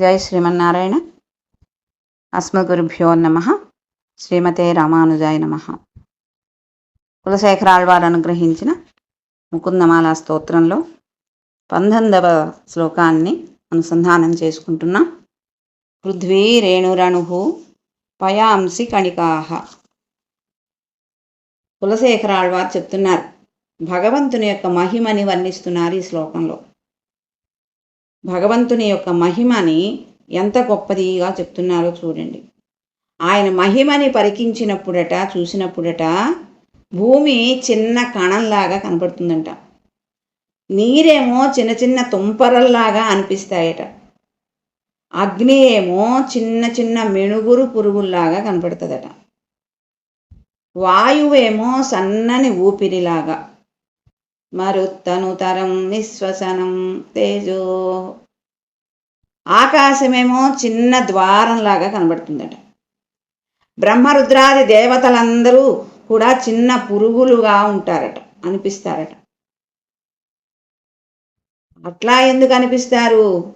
జై శ్రీమన్నారాయణ. అస్మగురుభ్యో నమ. శ్రీమతే రామానుజాయ నమ. కులశేఖరాళ్వారు అనుగ్రహించిన ముకుందమాల స్తోత్రంలో పంతొమ్మిదవ శ్లోకాన్ని అనుసంధానం చేసుకుంటున్నాం. పృథ్వీ రేణురణు పయాంసి కణికాహ కులశేఖరాళ్వారు చెప్తున్నారు భగవంతుని యొక్క మహిమని వర్ణిస్తున్నారు ఈ శ్లోకంలో. భగవంతుని యొక్క మహిమని ఎంత గొప్పదిగా చెప్తున్నారో చూడండి. ఆయన మహిమని పరికించినప్పుడట చూసినప్పుడట భూమి చిన్న కణంలాగా కనపడుతుందంట. నీరేమో చిన్న చిన్న తుంపరల్లాగా అనిపిస్తాయట. అగ్ని ఏమో చిన్న చిన్న మెణుగురు పురుగుల్లాగా కనపడుతుందట. వాయువేమో సన్నని ఊపిరిలాగా. మరుత్తనుతరం నిశ్వసనం తేజో. ఆకాశమేమో చిన్న ద్వారంలాగా కనబడుతుందట. బ్రహ్మరుద్రాది దేవతలందరూ కూడా చిన్న పురుగులుగా ఉంటారట అనిపిస్తారట. అట్లా ఎందుకు అనిపిస్తారు?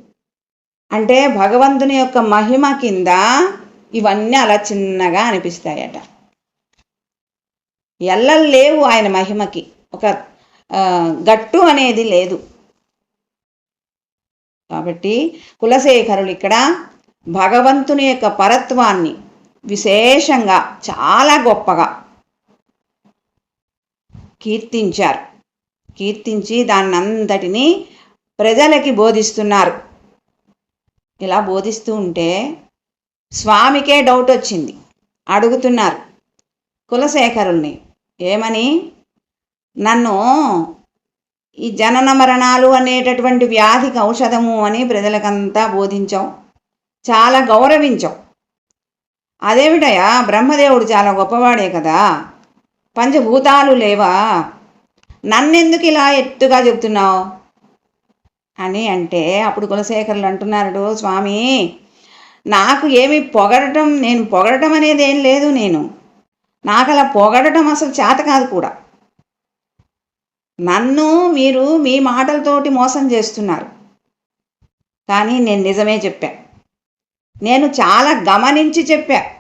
అంటే భగవంతుని యొక్క మహిమ కింద ఇవన్నీ అలా చిన్నగా అనిపిస్తాయట. ఎల్లలు లేవు ఆయన మహిమకి. ఒక గట్టు అనేది లేదు. కాబట్టి కులశేఖరులు ఇక్కడ భగవంతుని యొక్క పరత్వాన్ని విశేషంగా చాలా గొప్పగా కీర్తించారు. కీర్తించి దాన్ని అంతటినీ ప్రజలకి బోధిస్తున్నారు. ఇలా బోధిస్తూ ఉంటే స్వామికే డౌట్ వచ్చింది. అడుగుతున్నారు కులశేఖరుల్ని ఏమని? నన్ను ఈ జనన మరణాలు అనేటటువంటి వ్యాధికి ఔషధము అని ప్రజలకంతా బోధించాం చాలా గౌరవించాం అదేమిటయా బ్రహ్మదేవుడు చాలా గొప్పవాడే కదా. పంచభూతాలు లేవా? నన్నెందుకు ఇలా ఎత్తుగా చెప్తున్నావు? అని అంటే అప్పుడు కులశేఖరులు అంటున్నాడు స్వామి నాకు ఏమి పొగడటం నేను పొగడటం అనేది ఏం లేదు నేను. నాకు అలా పొగడటం అసలు చేత కాదు కూడా. నన్ను మీరు మీ మాటలతోటి మోసం చేస్తున్నారు. కానీ నేను నిజమే చెప్పా. నేను చాలా గమనించి చెప్పా.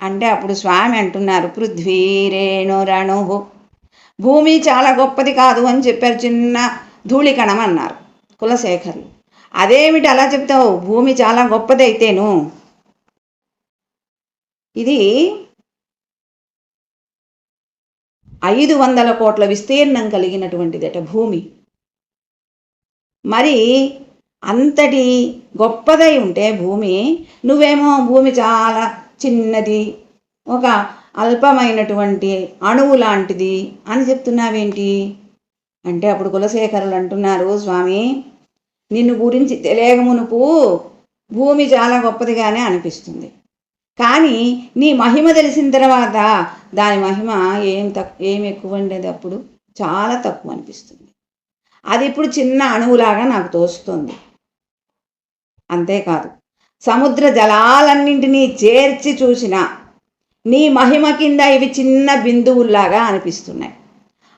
అంటే అప్పుడు స్వామి అంటున్నారు పృథ్వీ రేణు రణు భూమి చాలా గొప్పది కాదు అని చెప్పారు చిన్న ధూళికణం అన్నారు కులశేఖర్లు. అదేమిటి అలా చెప్తావు? భూమి చాలా గొప్పదైతేను. ఇది ఐదు వందల కోట్ల విస్తీర్ణం కలిగినటువంటిదట భూమి. మరి అంతటి గొప్పదై ఉంటే భూమి నువ్వేమో భూమి చాలా చిన్నది ఒక అల్పమైనటువంటి అణువు లాంటిది అని చెప్తున్నావేంటి? అంటే అప్పుడు కులశేఖరులు అంటున్నారు స్వామి నిన్ను గురించి తెలియకమునుపు భూమి చాలా గొప్పదిగానే అనిపిస్తుంది. కానీ నీ మహిమ తెలిసిన తర్వాత దాని మహిమ ఏం తక్ ఏం ఎక్కువ ఉండేది అప్పుడు? చాలా తక్కువ అనిపిస్తుంది. అది ఇప్పుడు చిన్న అణువులాగా నాకు తోస్తుంది. అంతేకాదు సముద్ర జలాలన్నింటినీ చేర్చి చూసిన నీ మహిమ కింద ఇవి చిన్న బిందువుల్లాగా అనిపిస్తున్నాయి.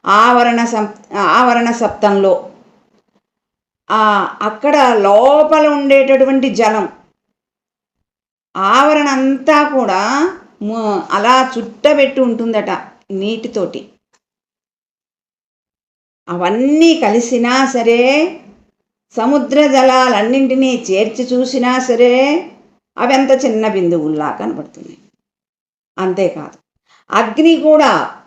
ఆవరణ సప్ ఆవరణ సప్తంలో అక్కడ లోపల ఉండేటటువంటి జలం ఆవరణ అంతా కూడా అలా చుట్టబెట్టి ఉంటుందట నీటితోటి. అవన్నీ కలిసినా సరే సముద్ర జలాలన్నింటినీ చేర్చి చూసినా సరే అవి చిన్న బిందువుల్లా కనబడుతున్నాయి. అంతేకాదు. అగ్ని కూడా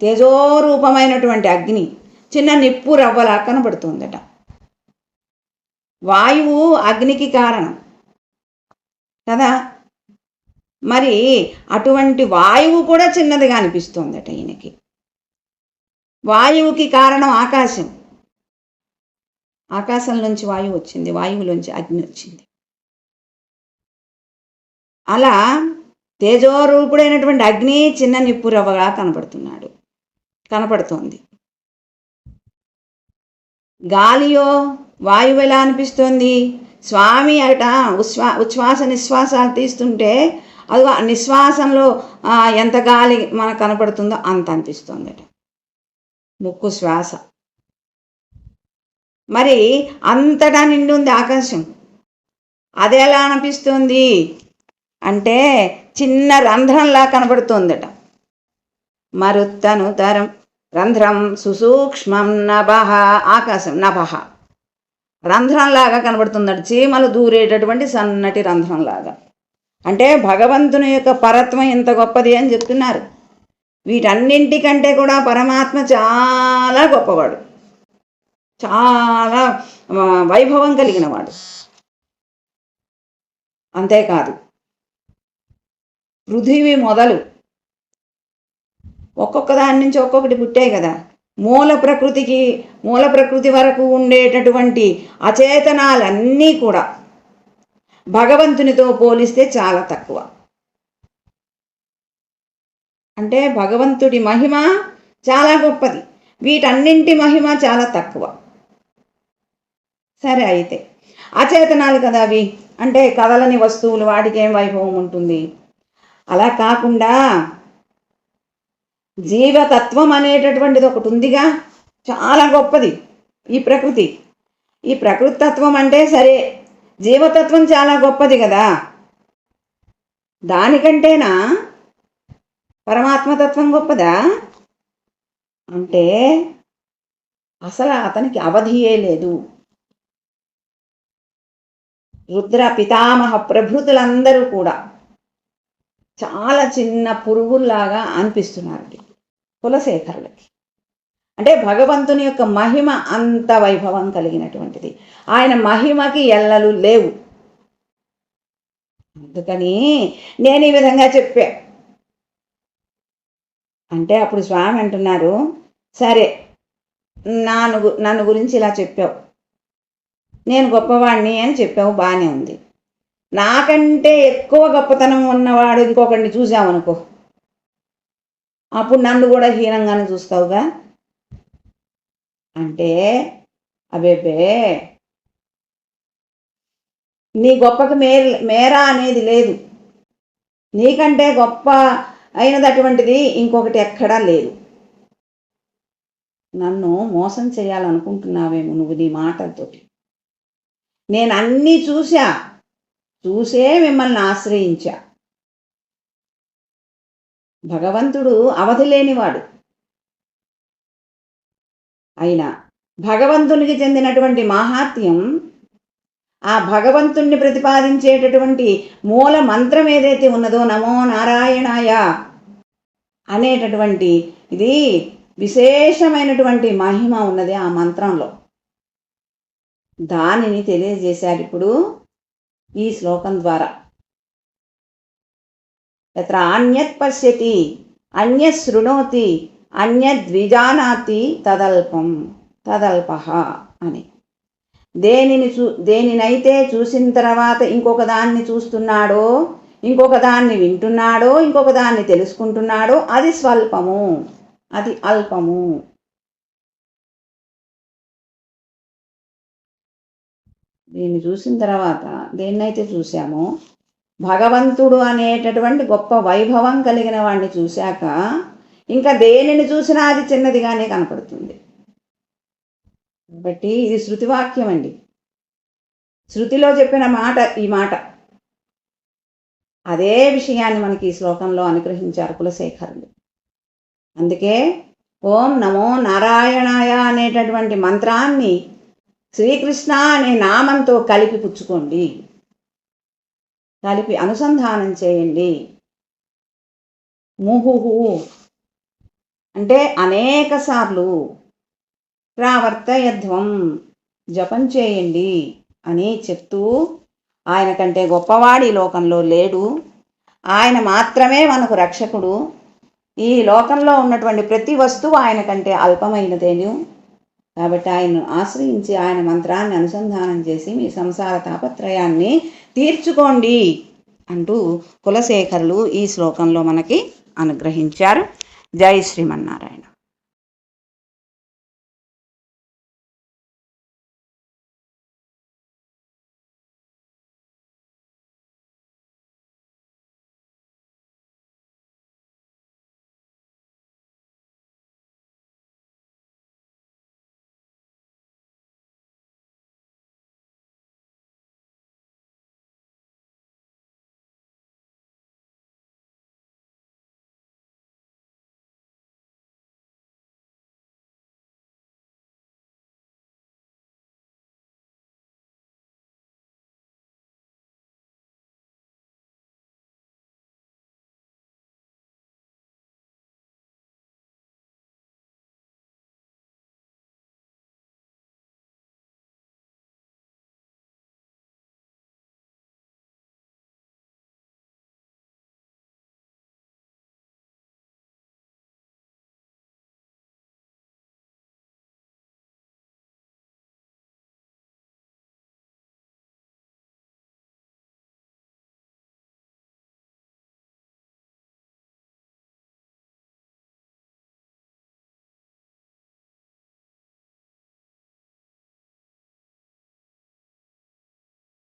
తేజోరూపమైనటువంటి అగ్ని చిన్న నిప్పు రవ్వలా కనబడుతుందట. వాయువు అగ్నికి కారణం. కదా? మరి అటువంటి వాయువు కూడా చిన్నదిగా అనిపిస్తోందట ఈయనకి. వాయువుకి కారణం ఆకాశం. ఆకాశం నుంచి వాయువు వచ్చింది వాయువులోంచి అగ్ని వచ్చింది. అలా తేజోరూపుడైనటువంటి అగ్ని చిన్న నిప్పు రవ్వగా కనపడుతున్నాడు. కనపడుతోంది. గాలియో వాయువు ఎలా అనిపిస్తోంది? స్వామి అట ఉచ్ఛ్వా ఉచ్ఛ్వాస నిశ్వాసాలు తీస్తుంటే అది నిశ్వాసంలో ఎంత గాలి మనకు కనపడుతుందో అంత అనిపిస్తుంది. అట ముక్కు శ్వాస. మరి అంతటా నిండి ఉంది ఆకాశం. అది ఎలా అనిపిస్తుంది? అంటే చిన్న రంధ్రంలా కనబడుతోందట. మరుత్తను తరం. రంధ్రం సుసూక్ష్మం నభ ఆకాశం నభ. రంధ్రంలాగా కనబడుతుందట. చీమలు దూరేటటువంటి సన్నటి రంధ్రంలాగా. అంటే భగవంతుని యొక్క పరత్వం ఎంత గొప్పది అని చెప్తున్నారు. వీటన్నింటికంటే కూడా పరమాత్మ చాలా గొప్పవాడు. చాలా వైభవం కలిగిన వాడు అంతేకాదు పృథివీ మొదలు ఒక్కొక్క దాని నుంచి ఒక్కొక్కటి పుట్టాయి కదా. మూల ప్రకృతికి మూల ప్రకృతి వరకు ఉండేటటువంటి అచేతనాలన్నీ కూడా భగవంతునితో పోలిస్తే చాలా తక్కువ. అంటే భగవంతుడి మహిమ చాలా గొప్పది. వీటన్నింటి మహిమ చాలా తక్కువ. సరే అయితే అచేతనాలు కదా అవి. అంటే కదలని వస్తువులు వాటికి ఏం వైభవం ఉంటుంది? అలా కాకుండా జీవతత్వం అనేటటువంటిది ఒకటి ఉందిగా. చాలా గొప్పది ఈ ప్రకృతి. ఈ ప్రకృతి తత్వం అంటే సరే జీవతత్వం చాలా గొప్పది కదా. దానికంటేనా పరమాత్మతత్వం గొప్పదా? అంటే అసలు అతనికి అవధియే లేదు. రుద్ర పితామహ ప్రభృతులందరూ కూడా చాలా చిన్న పురుగుల్లాగా అనిపిస్తున్నారు కులశేఖరులకి. అంటే భగవంతుని యొక్క మహిమ అంత వైభవం కలిగినటువంటిది. ఆయన మహిమకి ఎల్లలు లేవు. అందుకని నేను ఈ విధంగా చెప్పా. అంటే అప్పుడు స్వామి అంటున్నారు సరే నాను గు- నన్ను గురించి ఇలా చెప్పావు. నేను గొప్పవాడిని అని చెప్పావు బాగానే ఉంది. నాకంటే ఎక్కువ గొప్పతనం ఉన్నవాడు ఇంకొకరిని చూసామనుకో అప్పుడు నన్ను కూడా హీనంగానే చూస్తావుగా? అంటే అబేబే నీ గొప్పకి మే మేరా అనేది లేదు. నీకంటే గొప్ప అయినది అటువంటిది ఇంకొకటి ఎక్కడా లేదు. నన్ను మోసం చేయాలనుకుంటున్నావేమో నువ్వు నీ మాటలతోటి. నేను అన్నీ చూసా చూసే మిమ్మల్ని ఆశ్రయించా. భగవంతుడు అవధి లేనివాడు. అయినా భగవంతునికి చెందినటువంటి మాహాత్మ్యం ఆ భగవంతుణ్ణి ప్రతిపాదించేటటువంటి మూల మంత్రం ఏదైతే ఉన్నదో నమో నారాయణాయ అనేటటువంటి ఇది విశేషమైనటువంటి మహిమ ఉన్నది ఆ మంత్రంలో. దానిని తెలియజేశారు ఇప్పుడు ఈ శ్లోకం ద్వారా. ఎత్ర అన్యత్ పశ్యతి అన్యశృణోతి అన్యద్విజానాతి తదల్పం తదల్ప అని. దేనిని చూ దేనినైతే చూసిన తర్వాత ఇంకొక దాన్ని చూస్తున్నాడో ఇంకొక దాన్ని వింటున్నాడో ఇంకొక దాన్ని తెలుసుకుంటున్నాడో అది స్వల్పము అది అల్పము. దీన్ని చూసిన తర్వాత దేన్నైతే చూసామో భగవంతుడు అనేటటువంటి గొప్ప వైభవం కలిగిన వాడిని చూశాక ఇంకా దేనిని చూసినా అది చిన్నదిగానే కనపడుతుంది. కాబట్టి ఇది శృతివాక్యం అండి. శృతిలో చెప్పిన మాట ఈ మాట. అదే విషయాన్ని మనకి ఈ శ్లోకంలో అనుగ్రహించారు కులశేఖరుడు అందుకే ఓం నమో నారాయణాయ అనేటటువంటి మంత్రాన్ని శ్రీకృష్ణ అనే నామంతో కలిపి పుచ్చుకోండి. కలిపి అనుసంధానం చేయండి. ముహుహు. అంటే అనేక సార్లు ప్రావర్తయధ్వం జపం చేయండి అని చెప్తూ ఆయన కంటే గొప్పవాడు ఈ లోకంలో లేడు. ఆయన మాత్రమే మనకు రక్షకుడు. ఈ లోకంలో ఉన్నటువంటి ప్రతి వస్తువు ఆయన కంటే అల్పమైనదేను. కాబట్టి ఆయన్ను ఆశ్రయించి ఆయన మంత్రాన్ని అనుసంధానం చేసి మీ సంసార తాపత్రయాన్ని తీర్చుకోండి అంటూ కులశేఖరులు ఈ శ్లోకంలో మనకి అనుగ్రహించారు. జై శ్రీమన్నారాయణ.